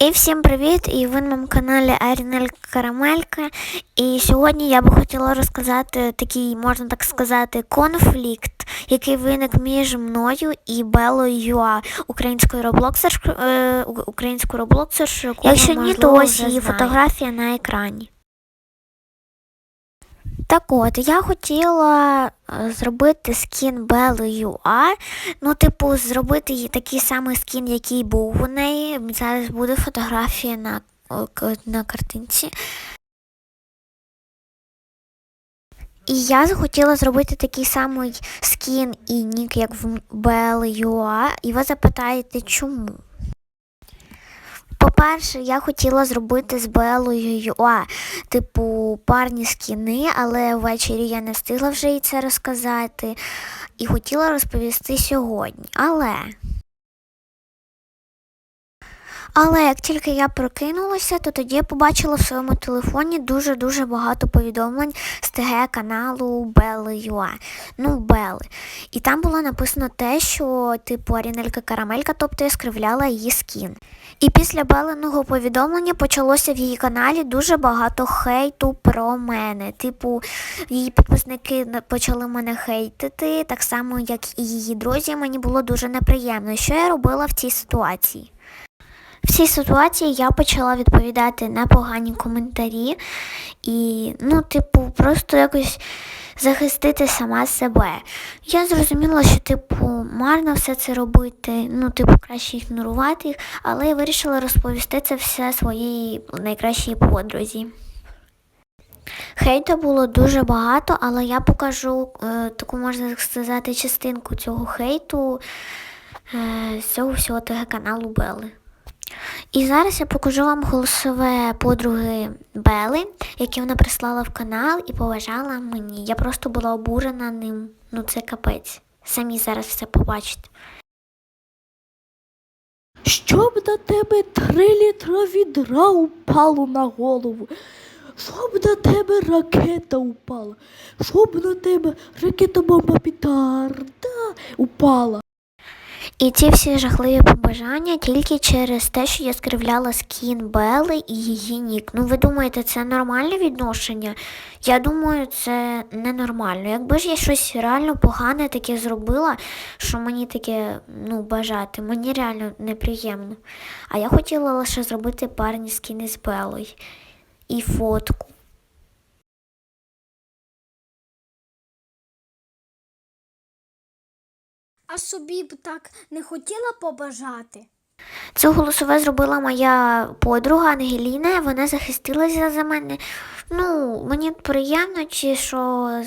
І всім привіт! І ви на моєму каналі Арінель Карамелька. І сьогодні я би хотіла розказати такий, можна так сказати, конфлікт, який виник між мною і Белою Юа, українською роблоксершкою. Е, українською роблоксершою. Якщо ні, то ось її знає. фотографія на екрані. Так от, я хотіла е, зробити скін Белли Юа. Ну, типу, зробити їй такий самий скін, який був у неї. Зараз буде фотографія на, на картинці. І я захотіла зробити такий самий скін і нік, як в Белли Юа. І ви запитаєте, чому? По-перше, я хотіла зробити з Белою Юа, типу, парні скіни, але ввечері я не встигла вже їй це розказати і хотіла розповісти сьогодні. Але. Але як тільки я прокинулася, то тоді я побачила в своєму телефоні дуже-дуже багато повідомлень з ТГ каналу Белли Юа. Ну, Белли. І там було написано те, що типу Арінелька Карамелька, тобто я скривляла її скін. І після Белиного повідомлення почалося в її каналі дуже багато хейту про мене. Типу, її підписники почали мене хейтити, так само, як і її друзі. Мені було дуже неприємно. Що я робила в цій ситуації? В цій ситуації я почала відповідати на погані коментарі і, ну, типу, просто якось захистити сама себе. Я зрозуміла, що, типу, марно все це робити, ну, типу, краще ігнорувати їх, але я вирішила розповісти це все своїй найкращій подрузі. Хейту було дуже багато, але я покажу е, таку, можна сказати, частинку цього хейту е, з цього всього ТГ каналу Бели. І зараз я покажу вам голосове подруги Бели, яке вона прислала в канал і поважала мені. Я просто була обурена ним. Ну це капець. Самі зараз все побачите. Щоб на тебе три літра відра упало на голову, щоб на тебе ракета упала, щоб на тебе ракета бомба петарда упала. І ці всі жахливі побажання тільки через те, що я скривляла скін Бели і її нік. Ну ви думаєте, це нормальне відношення? Я думаю, це ненормально. Якби ж я щось реально погане таке зробила, що мені таке ну, бажати, мені реально неприємно. А я хотіла лише зробити парні скіни з Белою і фотку. А собі б так не хотіла побажати. Це голосове зробила моя подруга Ангеліна, вона захистилася за мене. Ну, мені приємно, чи що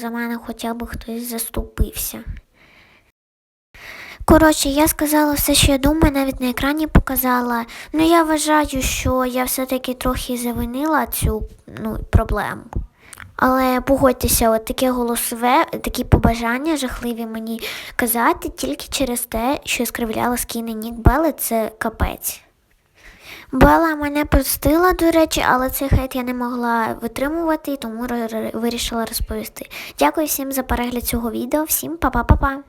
за мене хоча б хтось заступився. Коротше, я сказала все, що я думаю, навіть на екрані показала. Ну, я вважаю, що я все-таки трохи завинила цю ну, проблему. Але погодьтеся, от таке голосове, такі побажання жахливі мені казати тільки через те, що я скривляла скіни Нік Белли, це капець. Бела мене простила, до речі, але цей хейт я не могла витримувати, і тому вирішила розповісти. Дякую всім за перегляд цього відео. Всім па-па-па-па!